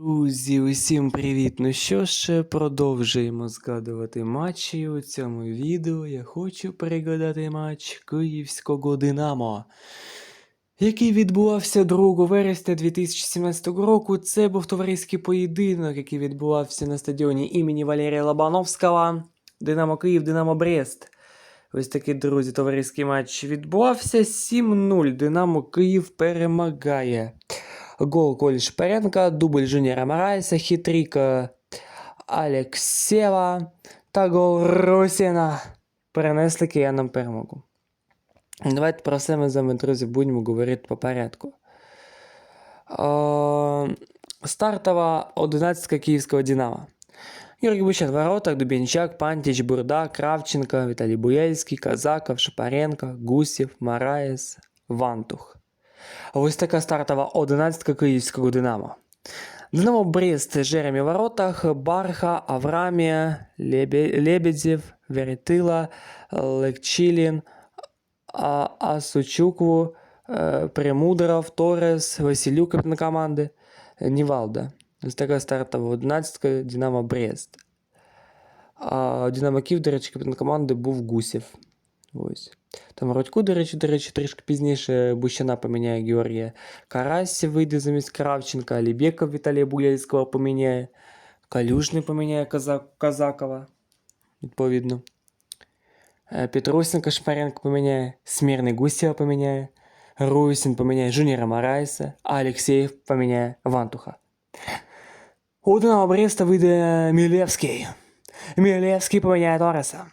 Друзі, усім привіт! Ну що ж, продовжуємо згадувати матчі. У цьому відео я хочу пригадати матч Київського Динамо, який відбувався 2 вересня 2017 року. Це був товариський поєдинок, який відбувався на стадіоні імені Валерія Лобановського. Динамо Київ, Динамо Брест. Ось такий, друзі, товариський матч відбувався 7-0. Динамо Київ перемагає. Гол Колі Шпаренка, дубль Жуніора Марайса, хитрик е, Алексєва та гол Росіна перенесли киянам перемогу. Давайте про все ми з вами, друзі, будемо говорити по порядку. Е, стартова 11 київського Динамо. Георгий Бучан в воротах, Дубенчак, Пантич, Бурда, Кравченко, Віталій Буяльський, Казаков, Шапаренко, Гусєв, Мараєс, Вантух. Ось така стартова 11 київського Динамо. Динамо Брест, Жеремі воротах, Барха, Аврамія, Лебе- Лебедєв, Веретила, Лекчилін, Асучукву, е, Премудров, Торес, Василюк, капітан команди, Нівалда. Ось така стартова 11 Динамо Брест. А Динамо Київ, до речі, капітан команди був Гусєв. Ось. Там Родьку, до речі, до речі, трішки пізніше Бущана поміняє Георгія. Карась вийде замість Кравченка, Алібеков Віталія Буяльського поміняє. Калюжний поміняє Казак, Казакова. Відповідно. Е, Петросенко Шпаренко поміняє, Смірний Гусєва поміняє, Руйсін поміняє Жуніра Марайса, а Алексєєв поміняє Вантуха. У Динамо Бреста вийде Мілєвський. Мілєвський поміняє Тореса.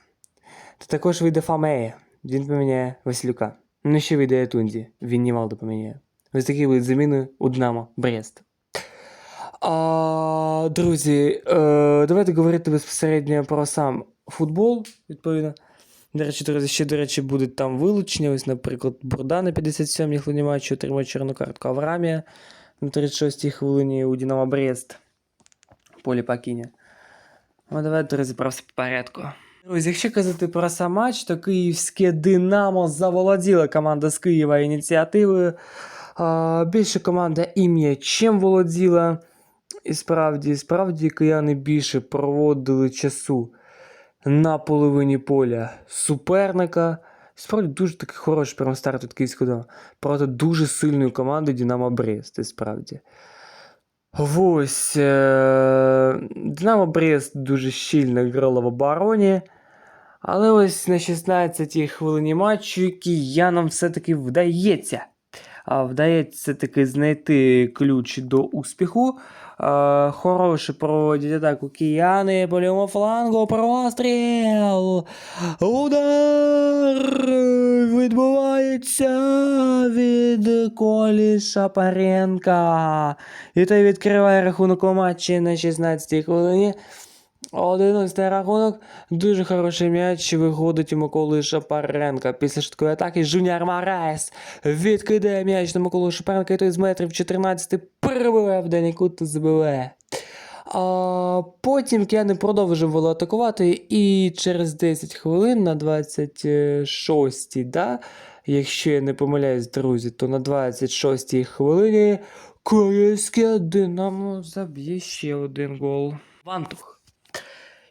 Та також вийде Фамея. Він поміняє Василюка. Ну ще вийде Етунді. Він Нівалду поміняє. Ось такі будуть заміни у Динамо Брест. А, друзі, е, давайте говорити безпосередньо про сам футбол, відповідно. До речі, друзі, ще, до речі, будуть там вилучення. Ось, наприклад, Бурда на 57-й хвилині матчу отримує чорну картку Аврамія на 36-й хвилині у Динамо Брест. Полі Пакіня. Ну, давайте, друзі, про все по порядку. Друзі, якщо казати про сам матч, то київське Динамо заволоділа команда з Києва ініціативою. Більше команда і м'ячем володіла. І справді, справді кияни більше проводили часу на половині поля суперника. Справді дуже такий хороший прямо старт від київського Динамо. Проти дуже сильної команди Динамо Брест, і справді. Ось. Е... Динамо Брест дуже щільно грало в обороні. Але ось на 16-й хвилині матчу киянам все-таки вдається. Вдається таки знайти ключ до успіху. Хороше проводять атаку кияни по лівому флангу. Простріл. Удар відбувається від Колі Шапаренка. І той відкриває рахунок у матчі на 16-й хвилині. 11 рахунок. Дуже хороший м'яч виходить у Миколи Шапаренка. Після швидкої атаки Жуніор Мараєс відкидає м'яч на Миколу Шапаренка, і той з метрів 14 прибиває в дальній кут та забиває. А потім кияни продовжували атакувати, і через 10 хвилин на 26-й, да, якщо я не помиляюсь, друзі, то на 26-й хвилині Київське Динамо заб'є ще один гол. Вантух.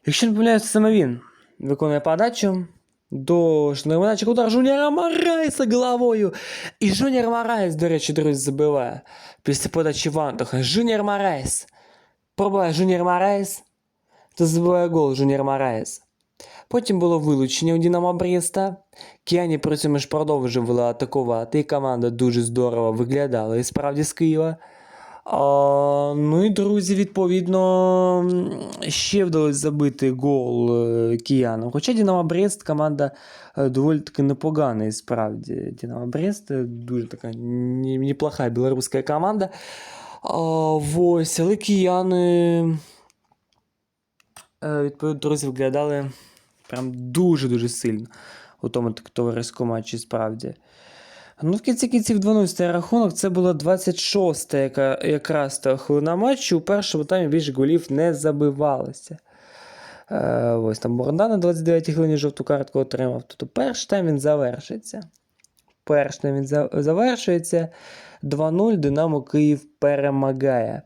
Якщо не помиляюсь, саме він виконує подачу до Шнурманача удар Жуніора Марайса головою. І Жуніор Марайс, до речі, друзі, забиває після подачі Вантуха. Жуніор Марайс. Пробиває Жуніор Марайс та забиває гол Жуніор Марайс. Потім було вилучення у Динамо Бреста. Кіані при цьому ж продовжували атакувати, і команда дуже здорово виглядала і справді з Києва. А, ну і друзі, відповідно, ще вдалося забити гол е, киянам. Хоча Динамо Брест команда е, доволі таки непогана, і справді. Динамо Брест е, дуже така неплоха білоруська команда. А, ось, але кияни, відповідно, друзі, виглядали прям дуже-дуже сильно у тому товариському матчі, справді. Ну, в кінці кінців 12 рахунок, це була 26-та яка, якраз та хвилина матчу. У першому таймі більше голів не забивалося. Е, ось там Богдан на 29-й хвилині жовту картку отримав. Тобто перший тайм він завершиться. Першим він завершується. 2-0 Динамо Київ перемагає.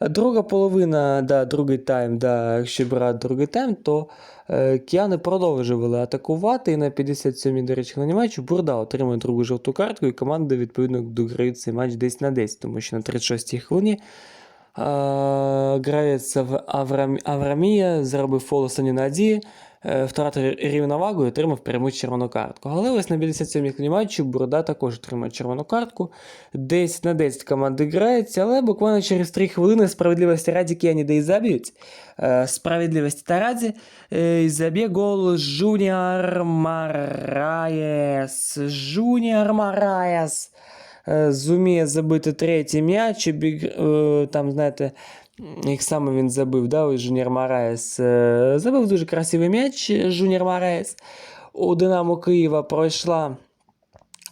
Друга половина, да, другий тайм, да, якщо брати другий тайм, то е, кияни продовжували атакувати. І на 57-й, до речі, хвилині матчу Бурда отримує другу жовту картку, і команда відповідно дограють цей матч десь на 10, тому що на 36-й хвилині гравець Ав- Аврам, Аврамія зробив фол останній надії, е, втратив рівновагу і отримав пряму червону картку. Але ось на 57-й хвилині матчу Бурда також отримує червону картку. 10 на 10 команди грається, але буквально через 3 хвилини справедливості раді кияні де і заб'ють. Е, Справедливості та раді е, і заб'є гол Жуніор Мараєс. Жуніор Мараєс е, зуміє забити третій м'яч. е, Там, знаєте, як саме він забив, да, Жуніор Мараєс. е, Забив дуже красивий м'яч Жуніор Мараєс. У Динамо Києва пройшла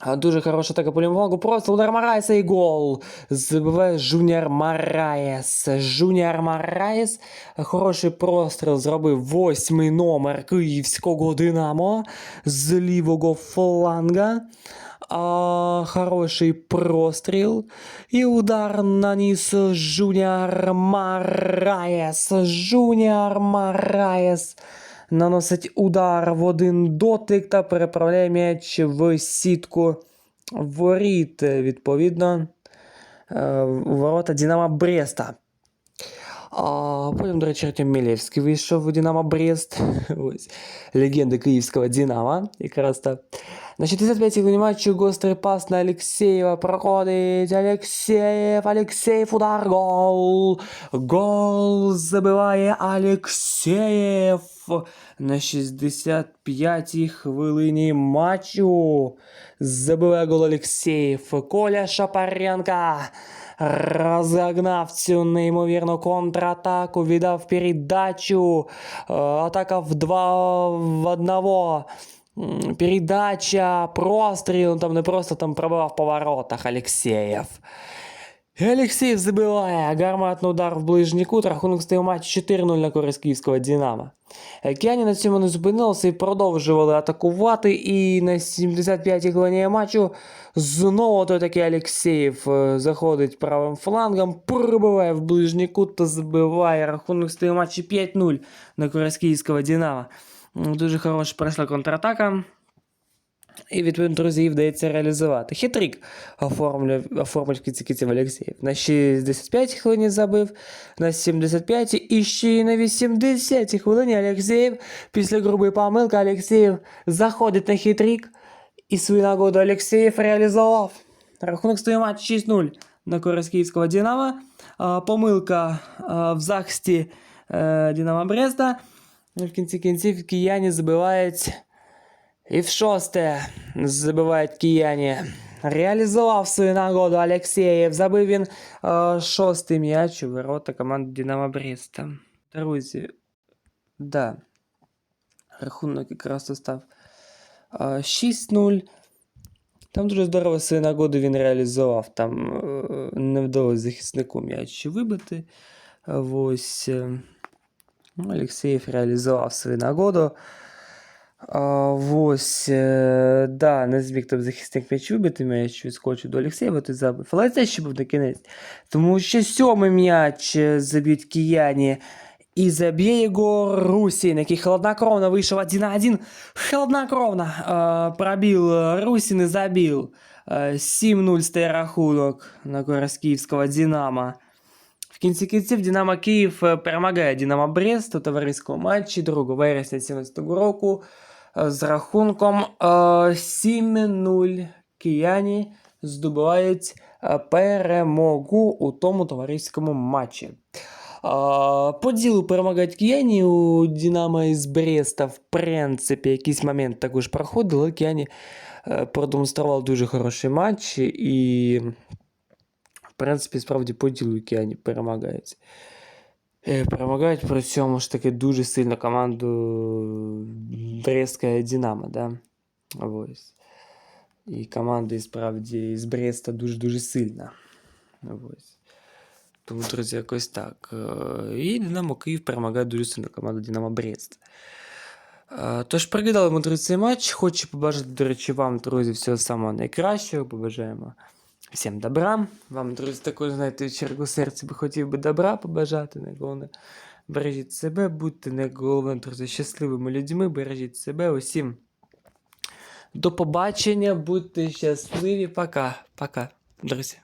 Дуже хороша така по лівому Просто удар Мараєса і гол. Забиває Жуніор Мараєс. Жуніор Мараєс. Хороший простріл зробив восьмий номер київського Динамо з лівого фланга. А, хороший простріл. І удар наніс Жуніор Мараєс. Жуніор Мараєс наносить удар в один дотик та переправляє м'яч в сітку воріт, відповідно, е, ворота Дінамо Бреста. А потім, до речі, Артем Мілєвський вийшов у Динамо Брест. Ось легенда київського Динамо. Якраз так. На 65-й хвилині матчу гострий пас на Алексеєва проходить. Алексеєв, Алексеєв, удар, гол. Гол забиває Алексеєв. На 65-й хвилині матчу забиває гол Алексеєв. Коля Шапаренко Розогнав цю неймовірну контратаку, віддав передачу. Е, Атака в 2 в 1. Передача, простріл, там не просто там пробивав по воротах Алексеєв. І Алексеєв забиває гарматний удар в ближній кут, рахунок стає матч 4-0 на користь київського Динамо. Е, Кияні на цьому не зупинилися і продовжували атакувати. І на 75-й хвилині матчу знову той такий Алексеєв е, заходить правим флангом, пробиває в ближній кут та забиває. Рахунок стає матчі 5-0 на користь київського Динамо. М, Дуже хороша пройшла контратака. І відповідно, друзі, вдається реалізувати. Хитрик оформлює, оформив кіців Олексіїв. На 65 хвилині забив, на 75 і ще й на 80 хвилині Олексіїв після грубої помилки Олексіїв заходить на хитрик і свою нагоду Олексіїв реалізував. Рахунок стоїть 6-0 на користь київського Динамо. Помилка в захисті е, Динамо Бреста. Ну, В кінці кінців кияні забивають і в шосте забивають кияні. Реалізував свою нагоду Алексєєв. Забив він е, шостий м'яч у ворота команди Динамо Бреста. Друзі, да. Рахунок якраз став е, 6-0. Там дуже здорово свою нагоду він реалізував. Там е, не вдалося захиснику м'яч вибити. Ось. е, ну, Алексеєв реалізував свою нагоду. А, ось, е, да, не зміг там захисник м'яч вибити, м'яч відскочив до Олексєєва, ти забив. Але це ще був на кінець. Тому що сьомий м'яч е, заб'ють кияні. І заб'є його Русін, який холоднокровно вийшов 1 на 1. Холоднокровно е, пробив Русін і забив. Е, 7-0 стає рахунок на користь київського Динамо. В кінці кінців Динамо Київ перемагає Динамо Брест у товариському матчі 2 вересня 2017 року з рахунком е, 7-0 кияні здобувають е, перемогу у тому товариському матчі. Е, По ділу перемагають кияні у Динамо із Бреста, в принципі, якийсь момент також проходив, але кияні е, продемонстрували дуже хороший матч і в принципі, справді по ділу Кіані перемагають. Е, Перемагають при цьому ж таки дуже сильно команду Брестська Динамо, да? Ось. І команда і справді з Бреста дуже-дуже сильна. Ось. Тому, друзі, якось так. Е, І Динамо Київ перемагає дуже сильно команду Динамо Брест. Е, Тож прикидали ми, друзі, цей матч. Хочу побажати, до речі, вам, друзі, всього самого найкращого. Побажаємо всім добра. Вам, друзі, також, знаєте, в чергу серця би хотів би добра побажати. Найголовне, Бережіть себе, будьте найголовне, друзі, щасливими людьми, бережіть себе усім. До побачення, будьте щасливі. Пока. Пока, друзі.